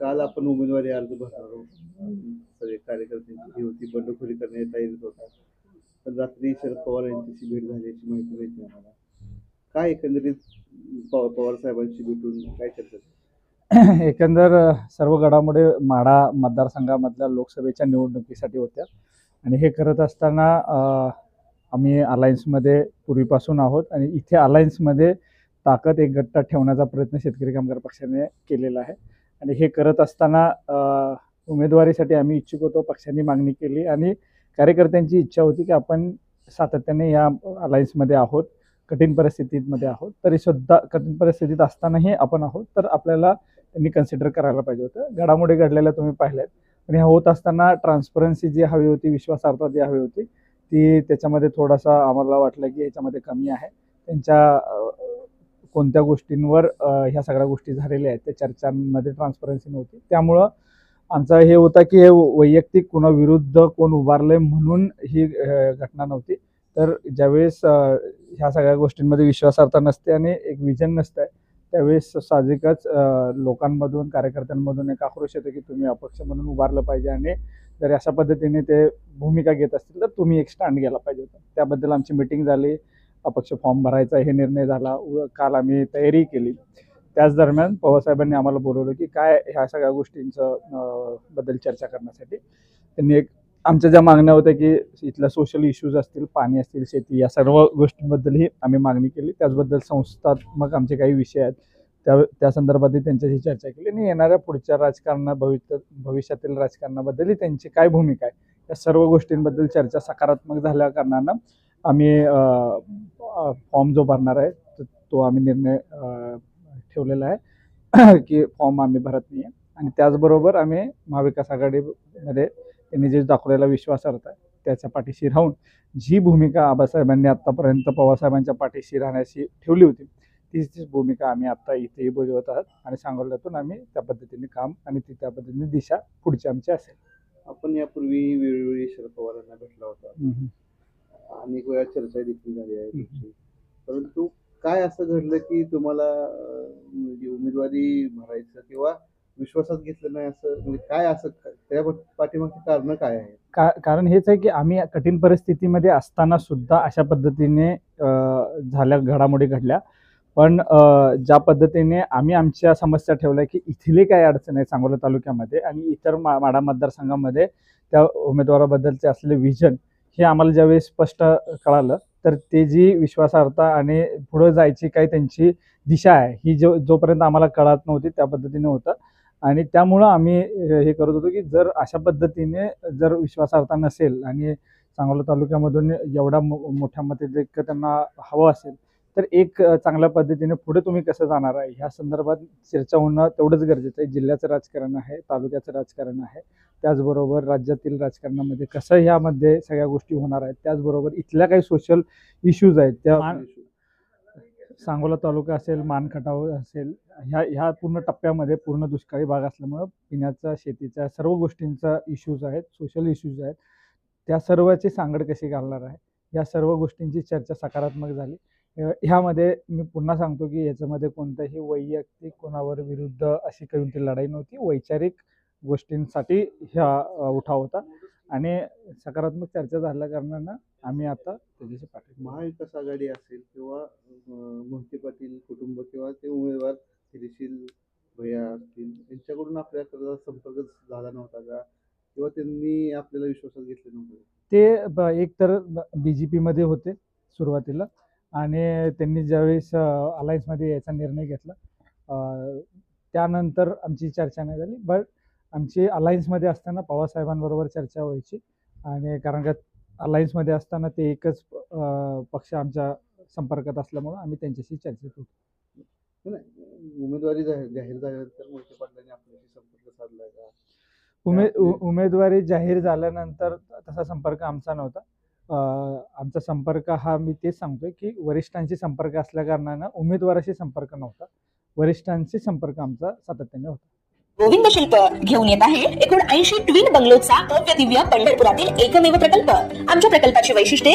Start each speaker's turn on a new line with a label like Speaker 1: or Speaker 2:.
Speaker 1: काल आपण उमेदवारी अर्ज भरणार आहोत. सगळे कार्यकर्त्यांची ही होती. बंडखोरी करण्यात येत होता. पण रात्री शरद पवार यांच्याशी भेट झाल्याची माहिती मिळते आम्हाला. काय एकंदरीत पवार पवार साहेबांशी भेटून काय चर्चा
Speaker 2: एकंदर सर्व घडामोडी माढा मतदारसंघामधल्या लोकसभेच्या निवडणुकीसाठी होत्या. आणि हे करत असताना आम्ही अलायन्समध्ये पूर्वीपासून आहोत आणि इथे अलायन्समध्ये ताकद एक गट्टा ठेवण्याचा प्रयत्न शेतकरी कामगार पक्षाने केलेला आहे. आणि हे करत असताना उमेदवारीसाठी आम्ही इच्छुक होतो पक्षांनी मागणी केली आणि कार्यकर्त्यांची इच्छा होती की आपण सातत्याने या अलायन्समध्ये आहोत कठीण परिस्थितीमध्ये आहोत तरी सुद्धा कठीण परिस्थितीत असतानाही आपण आहोत तर आपल्याला त्यांनी कन्सिडर करायला पाहिजे होतं. घडामोडी घडलेल्या तुम्ही पाहिल्यात. पण ह्या होत असताना ट्रान्सपरन्सी जी हवी होती विश्वासार्हता जी हवी होती ती त्याच्यामध्ये थोडासा आम्हाला वाटलं की याच्यामध्ये कमी आहे. त्यांच्या कोणत्या गोष्टींवर ह्या सगळ्या गोष्टी झालेल्या आहेत त्या चर्चांमध्ये ट्रान्सपरन्सी नव्हती. त्यामुळं आमचा हे होता की हे वैयक्तिक कोणाविरुद्ध कोण उभारले म्हणून ही घटना नव्हती. तर ज्यावेळेस ह्या सगळ्या गोष्टींमध्ये विश्वासार्हता नसते आणि एक विजन नसतं त्यावेळेस साहजिकच लोकांमधून कार्यकर्त्यांमधून एक आक्रोश येतो की तुम्ही अपक्ष म्हणून उभारलं पाहिजे आणि जर अशा पद्धतीने ते भूमिका घेत असतील तर तुम्ही एक स्टँड घ्यायला पाहिजे होता. त्याबद्दल आमची मिटिंग झाली अपक्ष फॉर्म भरायचा हे निर्णय झाला व काल आम्ही तयारी केली. त्याच दरम्यान पवारसाहेबांनी आम्हाला बोलवलं की काय ह्या सगळ्या गोष्टींचं बद्दल चर्चा करण्यासाठी. त्यांनी एक आमच्या ज्या मागण्या होत्या की इथल्या सोशल इश्यूज असतील पाणी असतील शेती या सर्व गोष्टींबद्दलही आम्ही मागणी केली. त्याचबद्दल संस्थात्मक आमचे काही विषय आहेत. त्या त्या संदर्भातही त्यांच्याशी चर्चा केली आणि येणाऱ्या पुढच्या राजकारणा भविष्य भविष्यातील राजकारणाबद्दलही त्यांची काय भूमिका आहे? या सर्व गोष्टींबद्दल चर्चा सकारात्मक झाल्या कारणानं आम्ही फॉर्म जो भरणार आहे तो आम्ही निर्णय ठेवलेला आहे की फॉर्म आम्ही भरत नाही आहे आणि त्याचबरोबर आम्ही महाविकास आघाडीमध्ये त्यांनी जे दाखवलेला विश्वासार्हता आहे त्याच्या पाठीशी राहून जी भूमिका आबासाहेबांनी आत्तापर्यंत पवारसाहेबांच्या पाठीशी राहण्याची ठेवली होती तीच तीच भूमिका आम्ही आता इथेही बजावत आहात आणि सांगोल्यातून आम्ही त्या पद्धतीने काम आणि ती त्या पद्धतीने दिशा पुढची आमची असेल.
Speaker 1: आपण यापूर्वी वेळोवेळी शरद पवारांना भेटला होता. अनेक वेळा चर्चा देखील झाली आहे परंतु काय असं घडलं की तुम्हाला म्हणजे उमेदवारी भरायचं किंवा विश्वासात घेतलं नाही असं म्हणजे काय असं त्या पाठीमागचं कारण काय आहे
Speaker 2: का कारण हेच आहे की आम्ही कठीण परिस्थितीमध्ये असताना सुद्धा अशा पद्धतीने झाल्या घडामोडी घडल्या. पण ज्या पद्धतीने आम्ही आमच्या समस्या ठेवल्या की इथली काय अडचण आहे सांगोला तालुक्यामध्ये आणि इतर मा माडा मतदारसंघामध्ये त्या उमेदवाराबद्दलचे असलेले विजन हे आम्हाला ज्यावेळी स्पष्ट कळालं तर ते जी विश्वासार्हता आणि पुढं जायची काही त्यांची दिशा आहे ही जो जोपर्यंत आम्हाला कळत नव्हती त्या पद्धतीने होतं. आणि त्यामुळं आम्ही हे करत होतो की जर अशा पद्धतीने जर विश्वासार्हता नसेल आणि सांगोला तालुक्यामधून एवढा मो मोठ्या मते त्यांना हवं असेल तर एक चांगल्या पद्धतीने पुढे तुम्ही कसं जाणार आहे? ह्या संदर्भात चर्चा होणं तेवढंच गरजेचं आहे. जिल्ह्याचं राजकारण आहे तालुक्याचं राजकारण आहे. त्याचबरोबर राज्यातील राजकारणामध्ये कसं ह्यामध्ये सगळ्या गोष्टी होणार आहेत? त्याचबरोबर इथल्या काही सोशल इश्यूज आहेत. त्या सांगोला तालुका असेल मानखटाव असेल ह्या ह्या पूर्ण टप्प्यामध्ये पूर्ण दुष्काळी भाग असल्यामुळं पिण्याच्या शेतीच्या सर्व गोष्टींचा इश्यूज आहेत सोशल इश्यूज आहेत. त्या सर्वाची सांगड कशी घालणार आहे? या सर्व गोष्टींची चर्चा सकारात्मक झाली. ह्यामध्ये मी पुन्हा सांगतो की याच्यामध्ये कोणत्याही वैयक्तिक कोणावर विरुद्ध अशी कोणती लढाई नव्हती. वैचारिक गोष्टींसाठी ह्या उठाव होता. आणि सकारात्मक चर्चा झाल्या कारणानं आम्ही आता त्याच्याशी पाठिंबा
Speaker 1: महाविकास आघाडी असेल किंवा मोहिते पाटील कुटुंब किंवा ते उमेदवार धैर्यशील भैया असतील यांच्याकडून आपल्याकडे संपर्क झाला नव्हता का? किंवा त्यांनी आपल्याला विश्वासात घेतले नव्हते?
Speaker 2: ते एक तर बी जे पीमध्ये होते सुरुवातीला. आणि त्यांनी ज्यावेळेस अलायन्समध्ये यायचा निर्णय घेतला त्यानंतर आमची चर्चा नाही झाली. बट आमची अलायन्समध्ये असताना पवारसाहेबांबरोबर चर्चा व्हायची. आणि कारण का अलायन्समध्ये असताना ते एकच पक्ष आमच्या संपर्कात असल्यामुळं आम्ही त्यांच्याशी चर्चेत होतो.
Speaker 1: उमेदवारी जाहीर झाल्यानंतर मोहिते पाटलांनी आपल्याशी संपर्क साधलाय का?
Speaker 2: उमे
Speaker 1: आपले-
Speaker 2: उ- उमेदवारी जाहीर झाल्यानंतर तसा संपर्क आमचा नव्हता. आमचा संपर्क हा मी तेच सांगतोय की वरिष्ठांशी संपर्क असल्या कारणानं उमेदवाराशी संपर्क नव्हता. वरिष्ठांशी संपर्क आमचा सातत्याने होता.
Speaker 3: गोविंद शिल्प घेऊन येत आहे. एकूण ऐंशी ट्विन बंगलोचा भव्य दिव्य पंढरपुरातील एकमेव प्रकल्प. आमच्या प्रकल्पाची वैशिष्ट्ये